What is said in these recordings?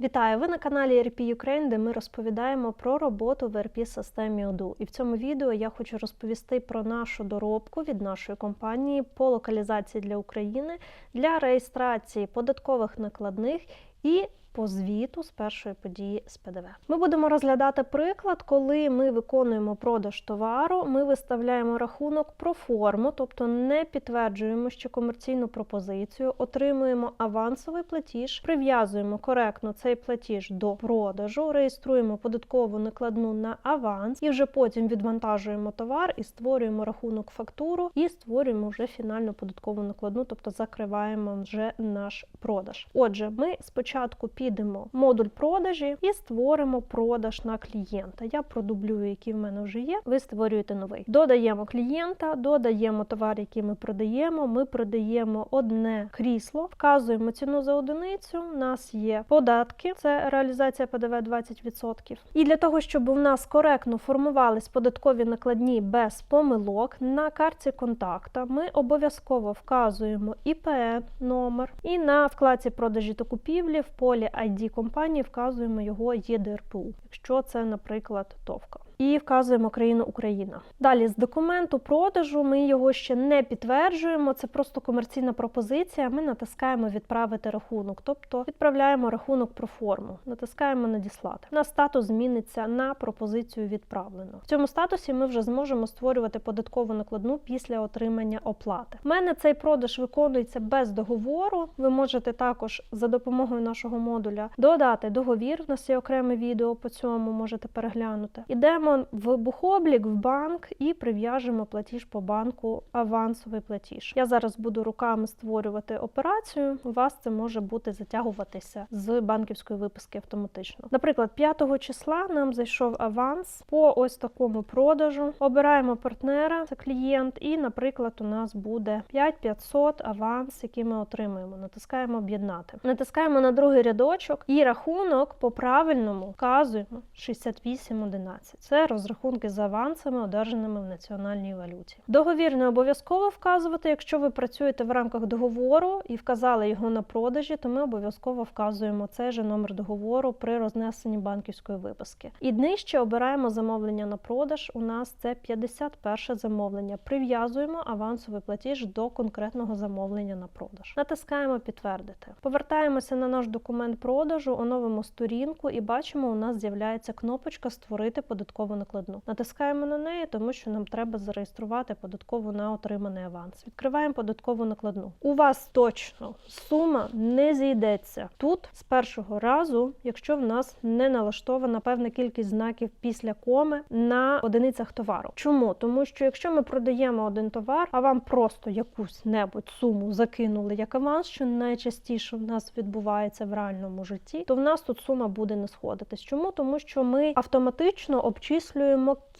Вітаю! Ви на каналі ERP Ukraine, де ми розповідаємо про роботу в ERP системі ОДУ. І в цьому відео я хочу розповісти про нашу доробку від нашої компанії по локалізації для України для реєстрації податкових накладних і по звіту з першої події з ПДВ. Ми будемо розглядати приклад, коли ми виконуємо продаж товару, ми виставляємо рахунок про форму, тобто не підтверджуємо ще комерційну пропозицію, отримуємо авансовий платіж, прив'язуємо коректно цей платіж до продажу, реєструємо податкову накладну на аванс і вже потім відвантажуємо товар і створюємо рахунок фактуру і створюємо вже фінальну податкову накладну, тобто закриваємо вже наш продаж. Отже, ми спочатку підемо в модуль продажі і створимо продаж на клієнта. Я продублюю, який в мене вже є. Ви створюєте новий. Додаємо клієнта, додаємо товар, який ми продаємо. Ми продаємо одне крісло, вказуємо ціну за одиницю. У нас є податки, це реалізація ПДВ 20%. І для того, щоб у нас коректно формувались податкові накладні без помилок, на карті контакта ми обов'язково вказуємо ІПН номер і на вкладці продажі та купівлі в полі ID компанії вказуємо його ЄДРПУ, якщо це, наприклад, ТОВКа. І вказуємо країну Україна. Далі з документу продажу ми його ще не підтверджуємо. Це просто комерційна пропозиція. Ми натискаємо відправити рахунок, тобто відправляємо рахунок про форму, натискаємо надіслати. На статус зміниться на пропозицію відправлено. В цьому статусі ми вже зможемо створювати податкову накладну після отримання оплати. У мене цей продаж виконується без договору. Ви можете також за допомогою нашого модуля додати договір. У нас є окреме відео по цьому, можете переглянути. Ідемо в бухоблік, в банк і прив'яжемо платіж по банку, авансовий платіж. Я зараз буду руками створювати операцію. У вас це може бути затягуватися з банківської виписки автоматично. Наприклад, 5 числа нам зайшов аванс по ось такому продажу. Обираємо партнера, це клієнт, і, наприклад, у нас буде 5500 аванс, який ми отримуємо. Натискаємо об'єднати. Натискаємо на другий рядочок і рахунок по правильному вказуємо 6811. Це розрахунки з авансами, одержаними в національній валюті. Договір не обов'язково вказувати. Якщо ви працюєте в рамках договору і вказали його на продажі, то ми обов'язково вказуємо цей же номер договору при рознесенні банківської виписки. І нижче обираємо замовлення на продаж. У нас це 51 замовлення. Прив'язуємо авансовий платіж до конкретного замовлення на продаж. Натискаємо підтвердити. Повертаємося на наш документ продажу, оновимо сторінку і бачимо, у нас з'являється кнопочка Створити податкову накладну. Натискаємо на неї, тому що нам треба зареєструвати податкову на отриманий аванс. Відкриваємо податкову накладну. У вас точно сума не зійдеться тут з першого разу, якщо в нас не налаштована певна кількість знаків після коми на одиницях товару. Чому? Тому що якщо ми продаємо один товар, а вам просто якусь небудь суму закинули як аванс, що найчастіше в нас відбувається в реальному житті, то в нас тут сума буде не сходитись. Чому? Тому що ми автоматично обчислюємо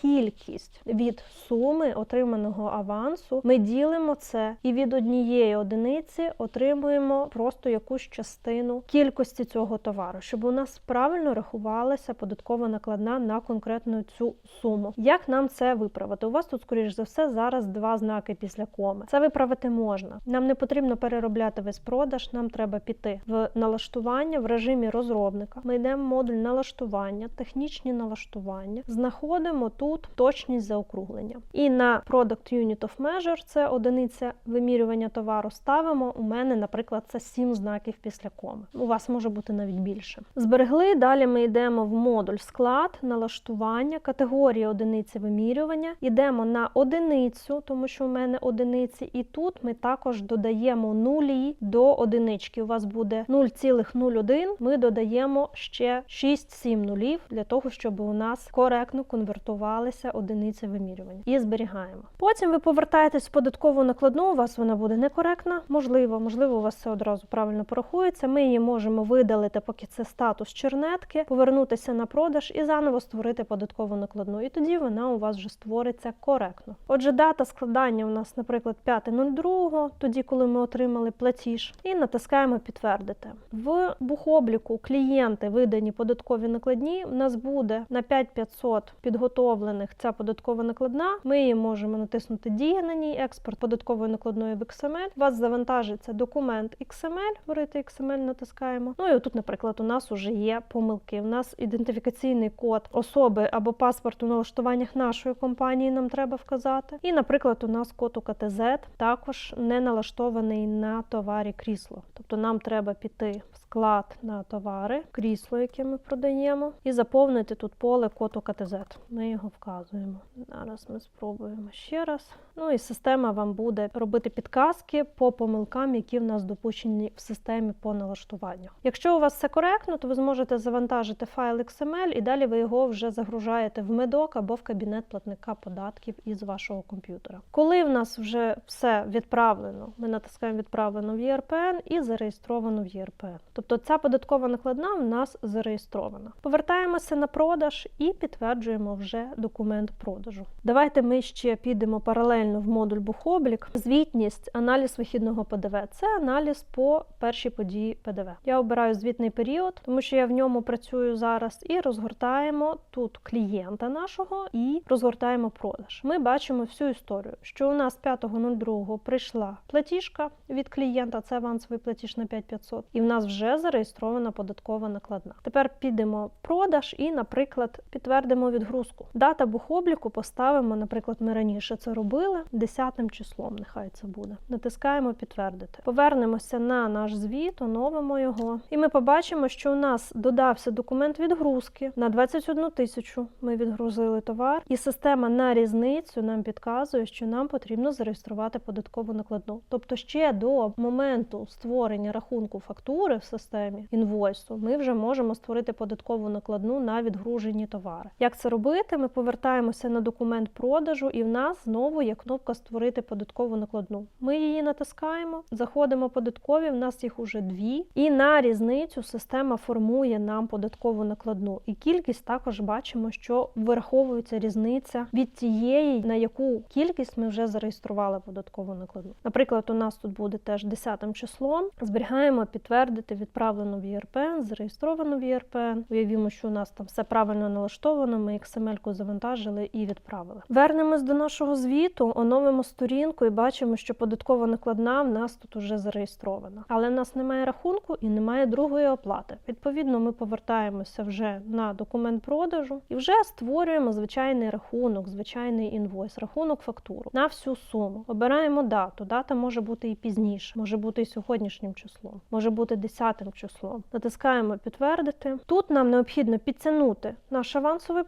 кількість від суми отриманого авансу. Ми ділимо це і від однієї одиниці отримуємо просто якусь частину кількості цього товару, щоб у нас правильно рахувалася податкова накладна на конкретну цю суму. Як нам це виправити? У вас тут, скоріш за все, зараз два знаки після коми. Це виправити можна. Нам не потрібно переробляти весь продаж. Нам треба піти в налаштування в режимі розробника. Ми йдемо в модуль налаштування, технічні налаштування, знаходимо тут точність заокруглення. І на Product Unit of Measure, це одиниця вимірювання товару, ставимо. У мене, наприклад, це 7 знаків після коми. У вас може бути навіть більше. Зберегли. Далі ми йдемо в модуль склад, налаштування, категорія одиниці вимірювання. Йдемо на одиницю, тому що у мене одиниці, і тут ми також додаємо нулі до одинички. У вас буде 0,01. Ми додаємо ще 6-7 нулів для того, щоб у нас коректно конвертувалися одиниці вимірювання і зберігаємо. Потім ви повертаєтесь в податкову накладну. У вас вона буде некоректна. Можливо, можливо, у вас все одразу правильно порахується. Ми її можемо видалити, поки це статус чернетки, повернутися на продаж і заново створити податкову накладну. І тоді вона у вас вже створиться коректно. Отже, дата складання у нас, наприклад, 5.02, тоді, коли ми отримали платіж, і натискаємо підтвердити. В бухобліку клієнти видані податкові накладні. У нас буде на 5500 код підготовлених ця податкова накладна. Ми її можемо натиснути Дія на ній, експорт податкової накладної в XML. У вас завантажиться документ XML, варити XML натискаємо. Ну і отут, наприклад, у нас уже є помилки. У нас ідентифікаційний код особи або паспорт у налаштуваннях нашої компанії нам треба вказати. І, наприклад, у нас код УКТЗ також не налаштований на товарі крісло. Тобто нам треба піти в склад на товари, крісло, яке ми продаємо, і заповнити тут поле код УКТЗ. Ми його вказуємо. Зараз ми спробуємо ще раз. Ну і система вам буде робити підказки по помилкам, які в нас допущені в системі по налаштуванню. Якщо у вас все коректно, то ви зможете завантажити файл XML і далі ви його вже загружаєте в медок або в кабінет платника податків із вашого комп'ютера. Коли в нас вже все відправлено, ми натискаємо відправлено в ЄРПН і зареєстровано в ЄРПН. Тобто ця податкова накладна в нас зареєстрована. Повертаємося на продаж і підтверджуємо вже документ продажу. Давайте ми ще підемо паралельно в модуль бухоблік. Звітність, аналіз вихідного ПДВ це аналіз по першій події ПДВ. Я обираю звітний період, тому що я в ньому працюю зараз, і розгортаємо тут клієнта нашого і розгортаємо продаж. Ми бачимо всю історію, що у нас 5.02 прийшла платіжка від клієнта, це авансовий платіж на 5500, і в нас вже зареєстрована податкова накладна. Тепер підемо в продаж і, наприклад, підтвердимо відгрузку. Дата бухобліку поставимо, наприклад, ми раніше це робили 10 числом. Нехай це буде. Натискаємо підтвердити. Повернемося на наш звіт, оновимо його, і ми побачимо, що у нас додався документ відгрузки на 21 тисячу. Ми відгрузили товар, і система на різницю нам підказує, що нам потрібно зареєструвати податкову накладну. Тобто, ще до моменту створення рахунку фактури в системі інвойсу, ми вже можемо створити податкову накладну на відгружені товари. Як це робити? Ми повертаємося на документ продажу, і в нас знову є кнопка Створити податкову накладну. Ми її натискаємо, заходимо податкові. В нас їх уже дві, і на різницю система формує нам податкову накладну. І кількість також бачимо, що вираховується різниця від тієї, на яку кількість ми вже зареєстрували податкову накладну. Наприклад, у нас тут буде теж 10 числом. Зберігаємо підтвердити відправлено в ЄРПН, зареєстровано в ЄРПН. Уявімо, що у нас там все правильно налаштовано. Ми XML-ку завантажили і відправили. Вернемось до нашого звіту, оновимо сторінку і бачимо, що податкова накладна в нас тут уже зареєстрована. Але в нас немає рахунку і немає другої оплати. Відповідно, ми повертаємося вже на документ продажу і вже створюємо звичайний рахунок, звичайний інвойс, рахунок фактуру на всю суму. Обираємо дату. Дата може бути і пізніше, може бути і сьогоднішнім числом, може бути 10 числом. Натискаємо підтвердити. Тут нам необхідно підтягнути наш авансовий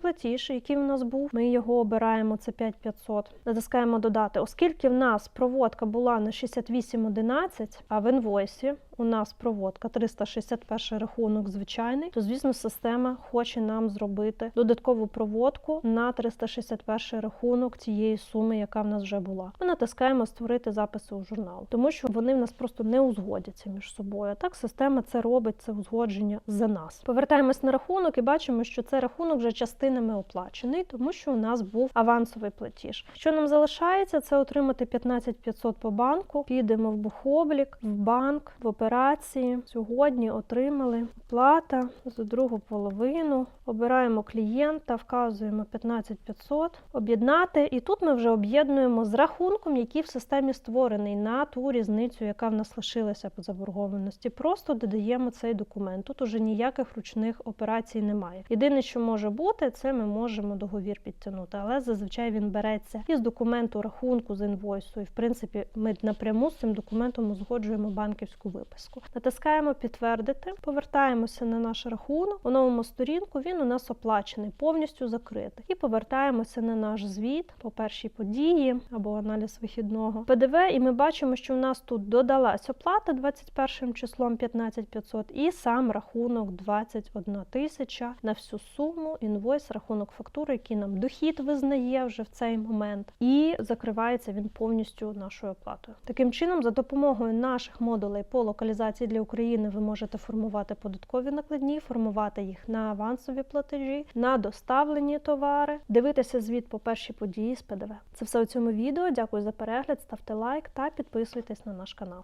який в нас був. Ми його обираємо. Це 5500. Натискаємо додати, оскільки в нас проводка була на 6811, а в інвойсі у нас проводка 361 рахунок звичайний, то звісно система хоче нам зробити додаткову проводку на 361 рахунок цієї суми, яка в нас вже була. Ми натискаємо створити записи у журнал, тому що вони в нас просто не узгодяться між собою. Так система це робить це узгодження за нас. Повертаємось на рахунок і бачимо, що цей рахунок вже частинами оплачений, тому що у нас був авансовий платіж. Що нам залишається, це отримати 15500 по банку. Підемо в бухоблік, в банк, в операції. Сьогодні отримали плата за другу половину. Обираємо клієнта, вказуємо 15500, об'єднати, і тут ми вже об'єднуємо з рахунком, який в системі створений на ту різницю, яка в нас лишилася по заборгованості. Просто додаємо цей документ. Тут уже ніяких ручних операцій немає. Єдине, що може бути, це ми можемо договір підтягнути, але зазвичай він береться із документу рахунку з інвойсу. І в принципі, ми напряму з цим документом узгоджуємо банківську виписку. Натискаємо підтвердити, повертаємося на наш рахунок, оновимо сторінку. Він у нас оплачений, повністю закритий. І повертаємося на наш звіт по першій події або аналіз вихідного ПДВ. І ми бачимо, що у нас тут додалась оплата 21 числом 15500 і сам рахунок 21 тисяча на всю суму, інвойс, рахунок фактури, який нам дохід визнає вже в цей момент, і закривається він повністю нашою оплатою. Таким чином, за допомогою наших модулей по локалізації для України, ви можете формувати податкові накладні, формувати їх на авансові платежі, на доставлені товари, дивитися звіт по першій події з ПДВ. Це все у цьому відео. Дякую за перегляд, ставте лайк та підписуйтесь на наш канал.